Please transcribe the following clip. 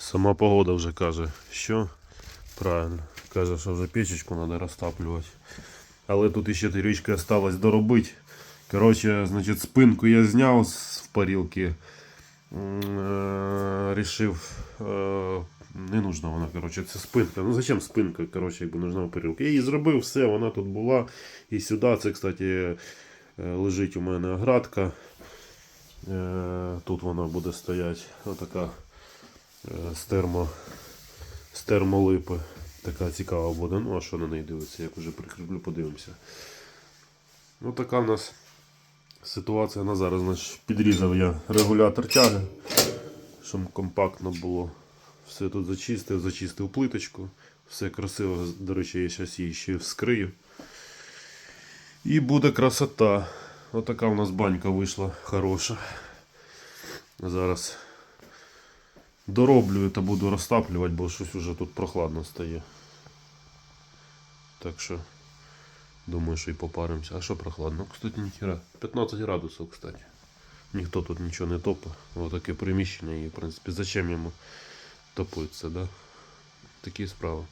Сама погода вже каже, що правильно. Каже, що вже печечку треба розтаплювати. Але тут ще трішки осталось доробити. Коротше, значить, спинку я зняв з парілки. Е, Рішив. е, Не нужна вона, коротше, це спинка. Ну зачем спинка? Коротше, якби нужна парілка. Я її зробив, все, вона тут була. І сюди. Це, кстати, е, лежить у мене оградка. Тут вона буде стояти. Отака з термо, з термолипи. Така цікава буде. Ну, а що на неї дивиться, як вже прикріплю, подивимося. Ну, така в нас ситуація на зараз. Значить, підрізав я регулятор тяги, щоб компактно було. Все тут зачистив, зачистив плиточку. Все красиво. До речі, я зараз її ще вскрию. І буде красота. Отака у нас банька вийшла хороша. Зараз дороблю та буду розтаплювати, бо щось уже тут прохладно стає. Так що, думаю, що і попаримося. А що прохладно? Кстати, ніхера. 15 градусів, кстати. Ніхто тут нічого не топить. Ось таке приміщення і, в принципі, зачем йому топитися, да? Такі справи.